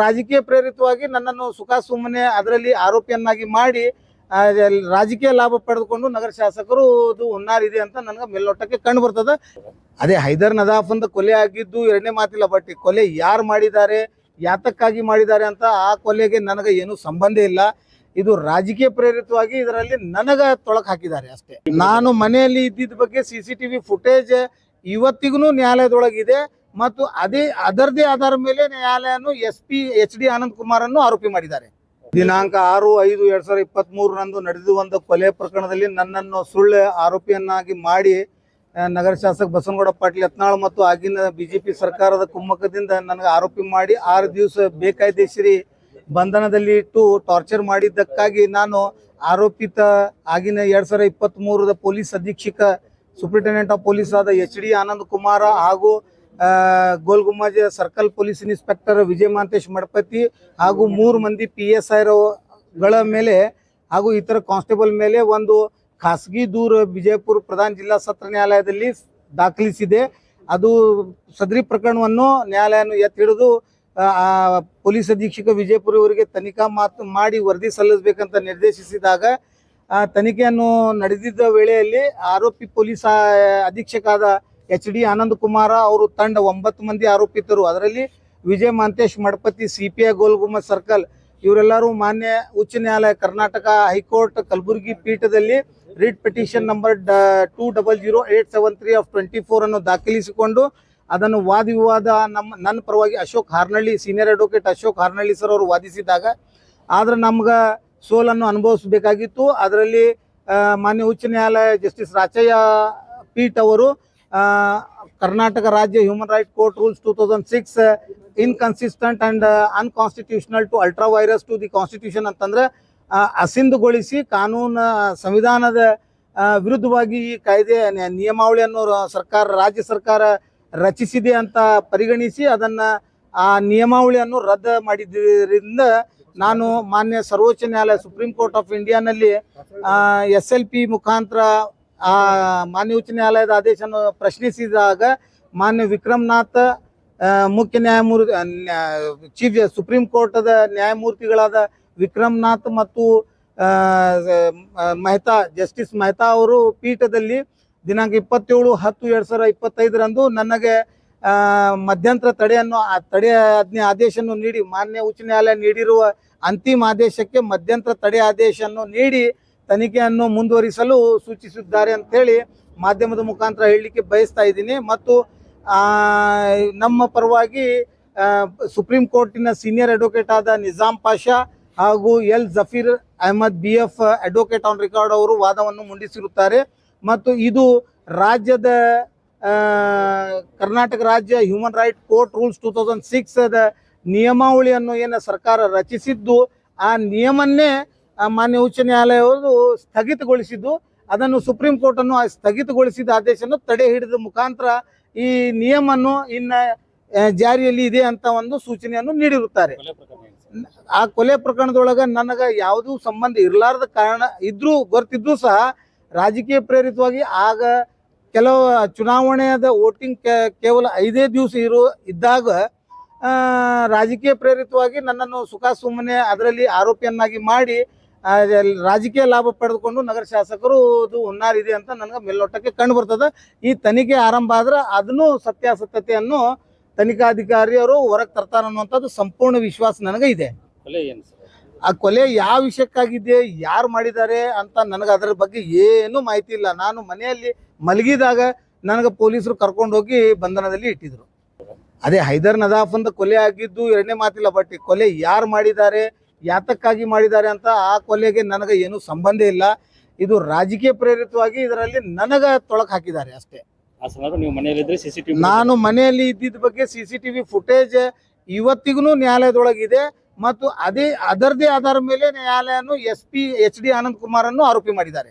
ರಾಜಕೀಯ ಪ್ರೇರಿತವಾಗಿ ನನ್ನನ್ನು ಸುಖ ಸುಮ್ಮನೆ ಅದರಲ್ಲಿ ಆರೋಪಿಯನ್ನಾಗಿ ಮಾಡಿ ರಾಜಕೀಯ ಲಾಭ ಪಡೆದುಕೊಂಡು ನಗರ ಶಾಸಕರು ಇದು ಹುನ್ನಾರಿದೆ ಅಂತ ನನಗೆ ಮೇಲ್ನೋಟಕ್ಕೆ ಕಂಡು ಬರ್ತದೆ. ಅದೇ ಹೈದರ್ ನದಾಫ್ ಕೊಲೆ ಆಗಿದ್ದು ಎರಡನೇ ಮಾತಿಲ್ಲ ಬಟ್ ಕೊಲೆ ಯಾರು ಮಾಡಿದ್ದಾರೆ, ಯಾತಕ್ಕಾಗಿ ಮಾಡಿದ್ದಾರೆ ಅಂತ ಆ ಕೊಲೆಗೆ ನನಗೆ ಏನು ಸಂಬಂಧ ಇಲ್ಲ. ಇದು ರಾಜಕೀಯ ಪ್ರೇರಿತವಾಗಿ ಇದರಲ್ಲಿ ನನಗೆ ತೊಳಕ್ ಹಾಕಿದ್ದಾರೆ ಅಷ್ಟೇ. ನಾನು ಮನೆಯಲ್ಲಿ ಇದ್ದಿದ್ದ ಬಗ್ಗೆ ಸಿ ಸಿ ಟಿವಿ ಫುಟೇಜ್ ಇವತ್ತಿಗೂ ನ್ಯಾಯಾಲಯದೊಳಗಿದೆ. ಮತ್ತು ಅದೇ, ಅದರದೇ ಆಧಾರ ಮೇಲೆ ನ್ಯಾಯಾಲಯನು S P, H D Anand Kumar ಅನ್ನು ಆರೋಪಿ ಮಾಡಿದ್ದಾರೆ. ದಿನಾಂಕ ಆರು ಐದು ಎರಡ್ ಸಾವಿರದ ಇಪ್ಪತ್ತ್ ಮೂರರಂದು ನಡೆದು ಒಂದು ಕೊಲೆ ಪ್ರಕರಣದಲ್ಲಿ ನನ್ನನ್ನು ಸುಳ್ಳು ಆರೋಪಿಯನ್ನಾಗಿ ಮಾಡಿ ನಗರ ಶಾಸಕ ಬಸವನಗೌಡ ಪಾಟೀಲ್ ಯತ್ನಾಳ್ ಮತ್ತು ಆಗಿನ ಬಿಜೆಪಿ ಸರ್ಕಾರದ ಕುಮ್ಮಕದಿಂದ ನನಗೆ ಆರೋಪಿ ಮಾಡಿ ಆರು ದಿವಸ ಬೇಕಾಯ್ದೇಶರಿ ಬಂಧನದಲ್ಲಿ ಇಟ್ಟು ಟಾರ್ಚರ್ ಮಾಡಿದ್ದಕ್ಕಾಗಿ ನಾನು ಆರೋಪಿತ ಆಗಿನ ಎರಡ್ ಸಾವಿರದ ಇಪ್ಪತ್ತ್ ಮೂರದ ಪೊಲೀಸ್ ಅಧೀಕ್ಷಕ, ಸೂಪರಿಂಟೆಂಡೆಂಟ್ ಆಫ್ ಪೊಲೀಸ್ ಆದ ಎಚ್ ಡಿ ಆನಂದ್ ಕುಮಾರ ಹಾಗೂ Gol Gumbaz circle police inspector Vijay Mahantesh Madapati ಹಾಗೂ ಮೂರು ಮಂದಿ ಪಿ ಎಸ್ ಐಗಳ ಮೇಲೆ ಹಾಗೂ ಇತರ ಕಾನ್ಸ್ಟೇಬಲ್ ಮೇಲೆ ಒಂದು ಖಾಸಗಿ ದೂರು ವಿಜಯಪುರ ಪ್ರಧಾನ ಜಿಲ್ಲಾ ಸತ್ರ ನ್ಯಾಯಾಲಯದಲ್ಲಿ ದಾಖಲಿಸಿದೆ. ಅದು ಸದರಿ ಪ್ರಕರಣವನ್ನು ನ್ಯಾಯಾಲಯನು ಎತ್ತಿ ಹಿಡಿದು ಪೊಲೀಸ್ ಅಧೀಕ್ಷಕ ವಿಜಯಪುರ ಇವರಿಗೆ ತನಿಖಾ ಮಾತು ಮಾಡಿ ವರದಿ ಸಲ್ಲಿಸಬೇಕಂತ ನಿರ್ದೇಶಿಸಿದಾಗ ಆ, ತನಿಖೆಯನ್ನು ನಡೆದಿದ್ದ ವೇಳೆಯಲ್ಲಿ ಆರೋಪಿ ಪೊಲೀಸ್ ಅಧೀಕ್ಷಕ ಎಚ್ ಡಿ ಆನಂದ್ ಕುಮಾರ ಅವರು ತಂಡ ಒಂಬತ್ತು ಮಂದಿ ಆರೋಪಿತರು. ಅದರಲ್ಲಿ Vijay Mantesh, Madapati C P I Golgumbaz circle ಇವರೆಲ್ಲರೂ ಮಾನ್ಯ ಉಚ್ಚ ನ್ಯಾಯಾಲಯ ಕರ್ನಾಟಕ ಹೈಕೋರ್ಟ್ ಕಲಬುರಗಿ ಪೀಠದಲ್ಲಿ writ petition number two double zero eight seven three of twenty four ಅನ್ನು ದಾಖಲಿಸಿಕೊಂಡು ಅದನ್ನು ವಾದ ವಿವಾದ ನಮ್ಮ, ನನ್ನ ಪರವಾಗಿ Ashok Harnahalli senior advocate Ashok Harnahalli sir ಅವರು ವಾದಿಸಿದಾಗ, ಆದ್ರೆ ನಮ್ಗೆ ಸೋಲನ್ನು ಅನುಭವಿಸಬೇಕಾಗಿತ್ತು. ಅದರಲ್ಲಿ ಮಾನ್ಯ ಉಚ್ಚ ನ್ಯಾಯಾಲಯ ಜಸ್ಟಿಸ್ ರಾಚಯ್ಯ ಪೀಠ್ ಅವರು ಕರ್ನಾಟಕ ರಾಜ್ಯ human right court rules two thousand six inconsistent and unconstitutional to ultra vires to the constitution ಅಂತಂದ್ರೆ ಅಸಿಂಧುಗೊಳಿಸಿ ಕಾನೂನು, ಸಂವಿಧಾನದ ವಿರುದ್ಧವಾಗಿ ಈ ಕಾಯ್ದೆ ನಿಯಮಾವಳಿ ನಿಯಮಾವಳಿಯನ್ನು ಸರ್ಕಾರ, ರಾಜ್ಯ ಸರ್ಕಾರ ರಚಿಸಿದೆ ಅಂತ ಪರಿಗಣಿಸಿ ಅದನ್ನ, ಆ, ನಿಯಮಾವಳಿಯನ್ನು ರದ್ದು ಮಾಡಿದ್ದರಿಂದ ನಾನು ಮಾನ್ಯ ಸರ್ವೋಚ್ಚ ನ್ಯಾಯಾಲಯ ಸುಪ್ರೀಂ ಕೋರ್ಟ್ ಆಫ್ ಇಂಡಿಯಾನಲ್ಲಿ ಎಸ್ ಎಲ್ ಪಿ ಮುಖಾಂತರ ಆ ಮಾನ್ಯ ಉಚ್ಚ ನ್ಯಾಯಾಲಯದ ಆದೇಶವನ್ನು ಪ್ರಶ್ನಿಸಿದಾಗ ಮಾನ್ಯ ವಿಕ್ರಮ್ನಾಥ್ ಮುಖ್ಯ ನ್ಯಾಯಮೂರ್ತಿ ಚೀಫ್ ಸುಪ್ರೀಂ ಕೋರ್ಟದ ನ್ಯಾಯಮೂರ್ತಿಗಳಾದ ವಿಕ್ರಮ್ನಾಥ್ ಮತ್ತು ಮೆಹ್ತಾ, ಜಸ್ಟಿಸ್ ಮೆಹ್ತಾ ಅವರು ಪೀಠದಲ್ಲಿ ದಿನಾಂಕ ಇಪ್ಪತ್ತೇಳು ಹತ್ತು ಎರಡು ಸಾವಿರ ಇಪ್ಪತ್ತೈದರಂದು ನನಗೆ ಮಧ್ಯಂತರ ತಡೆಯನ್ನು ತಡೆ ಆಜ್ಞೆ ಆದೇಶವನ್ನು ನೀಡಿ, ಮಾನ್ಯ ಉಚ್ಚ ನ್ಯಾಯಾಲಯ ನೀಡಿರುವ ಅಂತಿಮ ಆದೇಶಕ್ಕೆ ಮಧ್ಯಂತರ ತಡೆ ಆದೇಶವನ್ನು ನೀಡಿ ತನಿಖೆಯನ್ನು ಮುಂದುವರಿಸಲು ಸೂಚಿಸಿದ್ದಾರೆ ಅಂತೇಳಿ ಮಾಧ್ಯಮದ ಮುಖಾಂತರ ಹೇಳಲಿಕ್ಕೆ ಬಯಸ್ತಾ ಇದ್ದೀನಿ. ಮತ್ತು ನಮ್ಮ ಪರವಾಗಿ ಸುಪ್ರೀಂ ಕೋರ್ಟಿನ ಸೀನಿಯರ್ ಅಡ್ವೊಕೇಟ್ ಆದ ನಿಜಾಮ್ ಪಾಷಾ ಹಾಗೂ L Zafeer Ahmed B F advocate on record ಅವರು ವಾದವನ್ನು ಮುಂಡಿಸಿರುತ್ತಾರೆ ಮತ್ತು ಇದು ರಾಜ್ಯದ ಕರ್ನಾಟಕ ರಾಜ್ಯ human right court rules two thousand six ನಿಯಮಾವಳಿಯನ್ನು ಏನು ಸರ್ಕಾರ ರಚಿಸಿದ್ದು, ಆ ನಿಯಮನ್ನೇ ಮಾನ್ಯ ಉಚ್ಚ ನ್ಯಾಯಾಲಯವು ಸ್ಥಗಿತಗೊಳಿಸಿದ್ದು ಅದನ್ನು ಸುಪ್ರೀಂ ಕೋರ್ಟನ್ನು ಆ ಸ್ಥಗಿತಗೊಳಿಸಿದ ಆದೇಶವನ್ನು ತಡೆ ಹಿಡಿದ ಮುಖಾಂತರ ಈ ನಿಯಮನ್ನು ಇನ್ನ ಜಾರಿಯಲ್ಲಿ ಇದೆ ಅಂತ ಒಂದು ಸೂಚನೆಯನ್ನು ನೀಡಿರುತ್ತಾರೆ. ಆ ಕೊಲೆ ಪ್ರಕರಣದೊಳಗೆ ನನಗೆ ಯಾವುದೂ ಸಂಬಂಧ ಇರಲಾರದ ಕಾರಣ ಇದ್ರೂ ಗೊತ್ತಿದ್ರೂ ಸಹ ರಾಜಕೀಯ ಪ್ರೇರಿತವಾಗಿ ಆಗ ಕೆಲವು ಚುನಾವಣೆಯಾದ ವೋಟಿಂಗ್ ಕೇವಲ ಐದೇ ದಿವಸ ಇರೋ ಇದ್ದಾಗ ರಾಜಕೀಯ ಪ್ರೇರಿತವಾಗಿ ನನ್ನನ್ನು ಸುಖ ಸುಮ್ಮನೆ ಅದರಲ್ಲಿ ಆರೋಪಿಯನ್ನಾಗಿ ಮಾಡಿ ರಾಜಕೀಯ ಲಾಭ ಪಡೆದುಕೊಂಡು ನಗರ ಶಾಸಕರು ಇದು ಹುನ್ನಾರಿದೆ ಅಂತ ನನಗೆ ಮೇಲ್ನೋಟಕ್ಕೆ ಕಂಡು ಬರ್ತದೆ. ಈ ತನಿಖೆ ಆರಂಭ ಆದ್ರೆ ಅದನ್ನು ಸತ್ಯಾಸತ್ಯತೆಯನ್ನು ತನಿಖಾಧಿಕಾರಿಯವರು ಹೊರಗೆ ತರ್ತಾರೆ ಅನ್ನುವಂಥದ್ದು ಸಂಪೂರ್ಣ ವಿಶ್ವಾಸ ನನಗೆ ಇದೆ. ಕೊಲೆ ಏನು ಸರ್ ಆ ಕೊಲೆ ಯಾವ ವಿಷಯಕ್ಕಾಗಿದೆ ಯಾರು ಮಾಡಿದ್ದಾರೆ ಅಂತ ನನಗೆ ಅದರ ಬಗ್ಗೆ ಏನು ಮಾಹಿತಿ ಇಲ್ಲ. ನಾನು ಮನೆಯಲ್ಲಿ ಮಲಗಿದಾಗ ನನಗೆ ಪೊಲೀಸರು ಕರ್ಕೊಂಡೋಗಿ ಬಂಧನದಲ್ಲಿ ಇಟ್ಟಿದ್ರು. ಅದೇ ಹೈದರ್ ನದಾಫ್ ಅಂತ ಕೊಲೆ ಆಗಿದ್ದು ಎರಡನೇ ಮಾತಿಲ್ಲ ಬಟ್ ಕೊಲೆ ಯಾರು ಮಾಡಿದ್ದಾರೆ ಯಾತಕ್ಕಾಗಿ ಮಾಡಿದ್ದಾರೆ ಅಂತ ಆ ಕೊಲೆಗೆ ನನಗೆ ಏನು ಸಂಬಂಧ ಇಲ್ಲ. ಇದು ರಾಜಕೀಯ ಪ್ರೇರಿತವಾಗಿ ಇದರಲ್ಲಿ ನನಗ ತೊಳಕ್ ಹಾಕಿದ್ದಾರೆ ಅಷ್ಟೇ. ಆ ಸಂದರ್ಭ ನೀವು ಮನೆಯಲ್ಲಿದ್ರೆ ಸಿ ಸಿ ನಾನು ಮನೆಯಲ್ಲಿ ಇದ್ದಿದ್ದ ಬಗ್ಗೆ ಸಿ ಸಿ ಟಿವಿ ಫುಟೇಜ್ ಇವತ್ತಿಗೂ ನ್ಯಾಯಾಲಯದೊಳಗಿದೆ ಮತ್ತು ಅದೇ ಅದರದೇ ಆಧಾರ ಮೇಲೆ ನ್ಯಾಯಾಲಯನು S P H D Anand Kumar ಅನ್ನು ಆರೋಪಿ ಮಾಡಿದ್ದಾರೆ.